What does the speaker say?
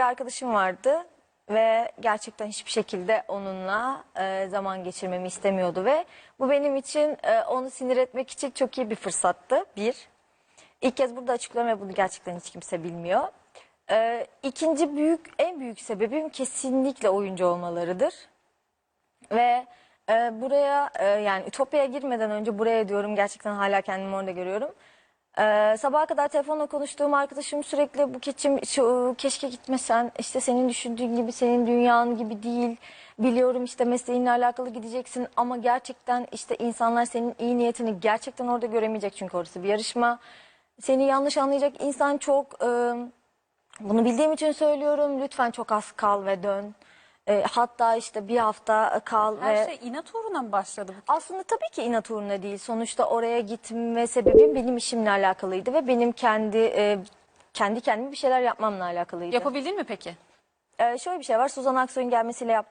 bir arkadaşım vardı ve gerçekten hiçbir şekilde onunla e, zaman geçirmemi istemiyordu ve bu benim için e, onu sinir etmek için çok iyi bir fırsattı. Bir. İlk kez burada açıklıyorum ve bunu gerçekten hiç kimse bilmiyor. E, ikinci büyük, en büyük sebebim kesinlikle oyuncu olmalarıdır. Ve e, buraya e, yani Ütopya'ya girmeden önce buraya diyorum gerçekten hala kendimi orada görüyorum. E, sabaha kadar telefonla konuştuğum arkadaşım sürekli bu keçim keşke gitmesen işte senin düşündüğün gibi senin dünyan gibi değil. Biliyorum işte mesleğinle alakalı gideceksin ama gerçekten işte insanlar senin iyi niyetini gerçekten orada göremeyecek çünkü orası bir yarışma. Seni yanlış anlayacak insan çok. E, bunu bildiğim için söylüyorum. Lütfen çok az kal ve dön. E, hatta işte bir hafta kal Her ve şey inat uğruna mı başladı bu? aslında tabii ki inat uğruna değil. Sonuçta oraya gitme sebebim benim işimle alakalıydı ve benim kendi e, kendi kendime bir şeyler yapmamla alakalıydı. Yapabildin mi peki? E, şöyle bir şey var. Suzan Aksoy'un gelmesiyle yaptığım